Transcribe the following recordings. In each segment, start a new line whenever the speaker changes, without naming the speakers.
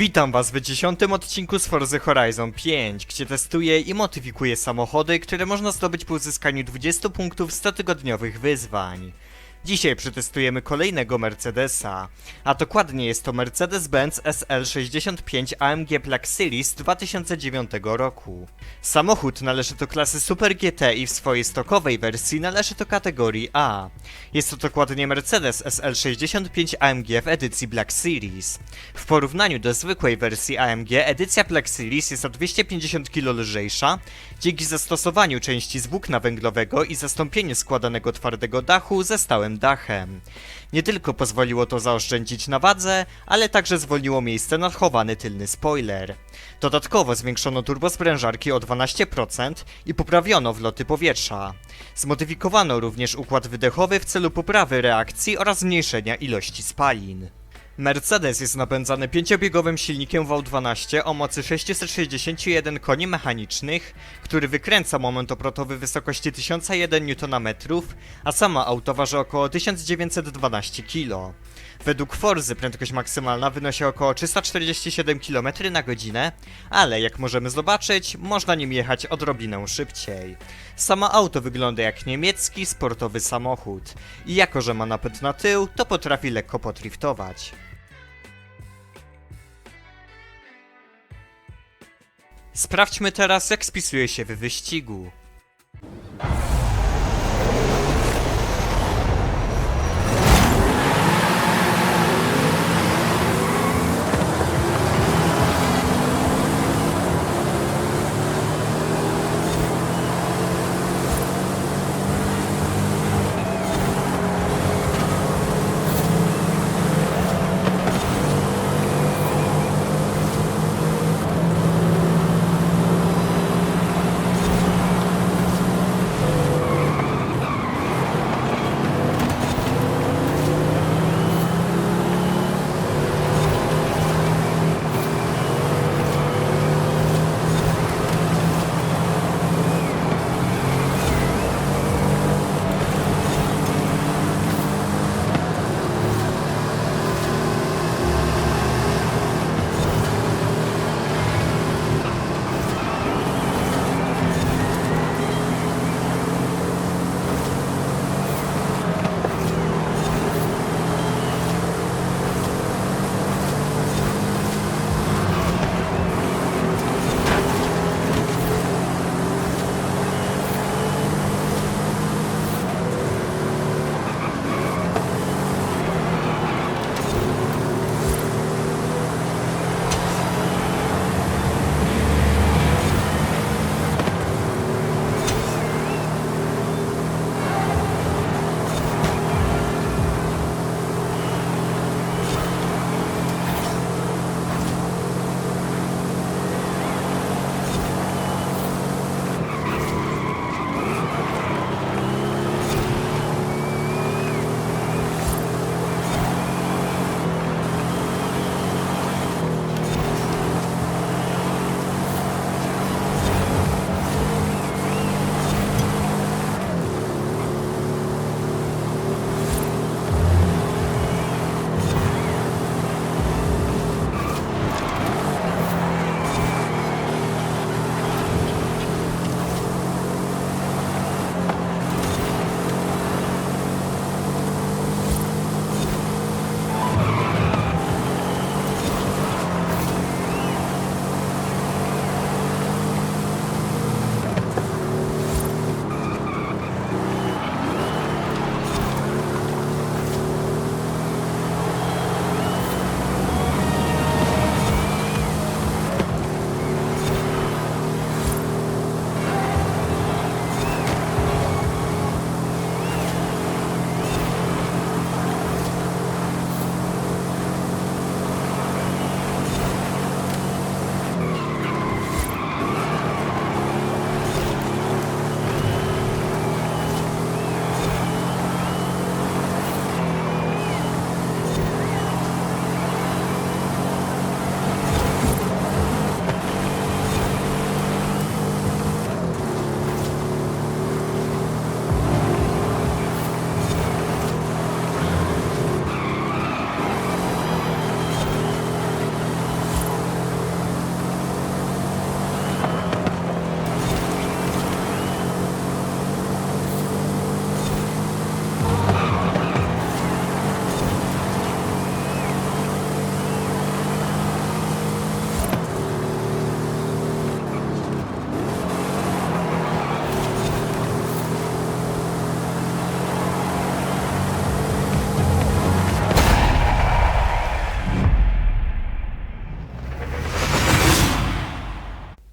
Witam was w dziesiątym odcinku z Forza Horizon 5, gdzie testuję i modyfikuję samochody, które można zdobyć po uzyskaniu 20 punktów z 100-tygodniowych wyzwań. Dzisiaj przetestujemy kolejnego Mercedesa, a dokładnie jest to Mercedes-Benz SL65 AMG Black Series z 2009 roku. Samochód należy do klasy Super GT i w swojej stokowej wersji należy do kategorii A. Jest to dokładnie Mercedes SL65 AMG w edycji Black Series. W porównaniu do zwykłej wersji AMG, edycja Black Series jest o 250 kg lżejsza, dzięki zastosowaniu części z włókna węglowego i zastąpieniu składanego twardego dachu ze stałym dachem. Nie tylko pozwoliło to zaoszczędzić na wadze, ale także zwolniło miejsce na chowany tylny spoiler. Dodatkowo zwiększono turbosprężarki o 12% i poprawiono wloty powietrza. Zmodyfikowano również układ wydechowy w celu poprawy reakcji oraz zmniejszenia ilości spalin. Mercedes jest napędzany pięciobiegowym silnikiem V12 o mocy 661 koni mechanicznych, który wykręca moment obrotowy wysokości 1001 Nm, a sama auto waży około 1912 kg. Według Forzy prędkość maksymalna wynosi około 347 km na godzinę, ale jak możemy zobaczyć, można nim jechać odrobinę szybciej. Samo auto wygląda jak niemiecki sportowy samochód i jako, że ma napęd na tył, to potrafi lekko potriftować. Sprawdźmy teraz, jak spisuje się w wyścigu.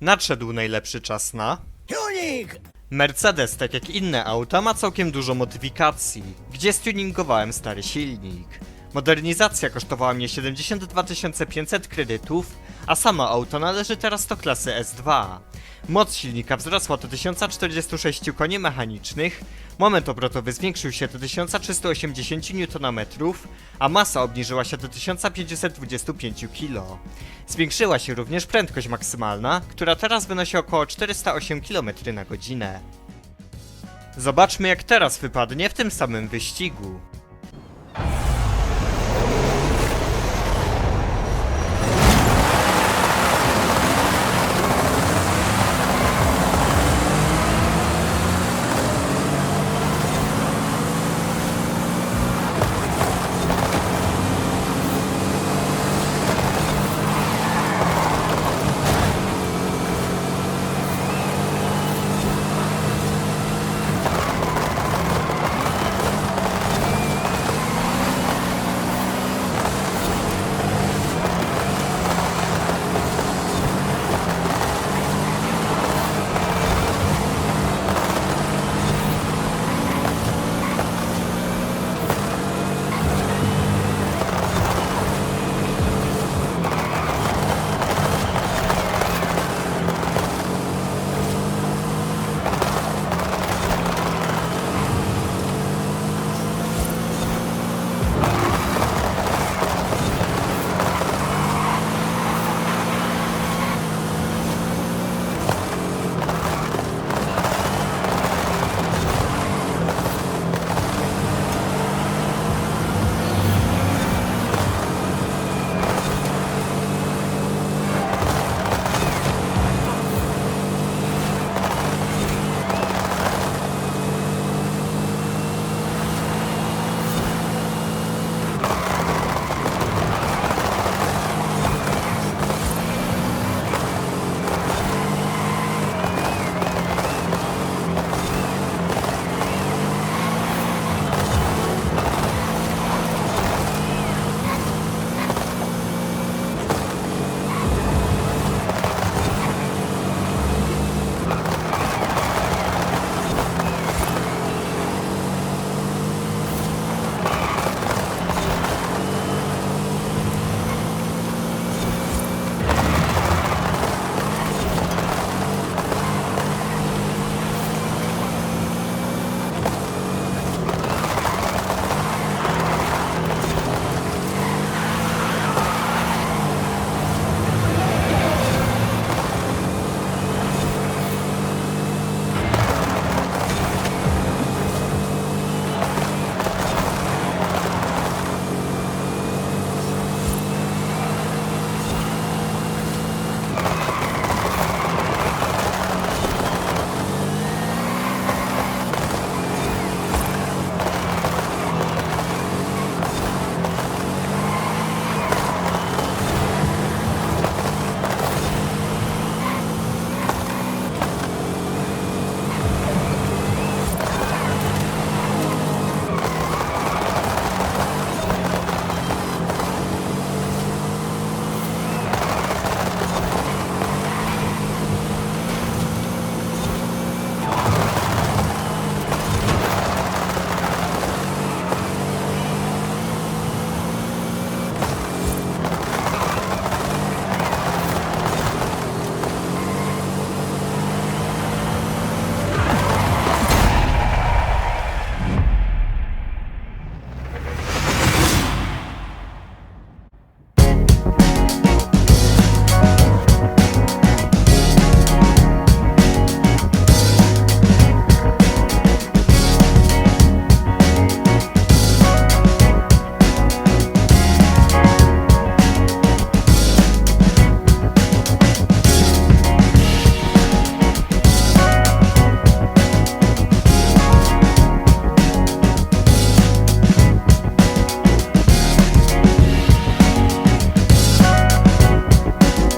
Nadszedł najlepszy czas na...
Tunik!
Mercedes, tak jak inne auta, ma całkiem dużo modyfikacji, gdzie stuningowałem stary silnik. Modernizacja kosztowała mnie 72 500 kredytów, a samo auto należy teraz do klasy S2. Moc silnika wzrosła do 1046 koni mechanicznych, moment obrotowy zwiększył się do 1380 Nm, a masa obniżyła się do 1525 kg. Zwiększyła się również prędkość maksymalna, która teraz wynosi około 408 km na godzinę. Zobaczmy jak teraz wypadnie w tym samym wyścigu.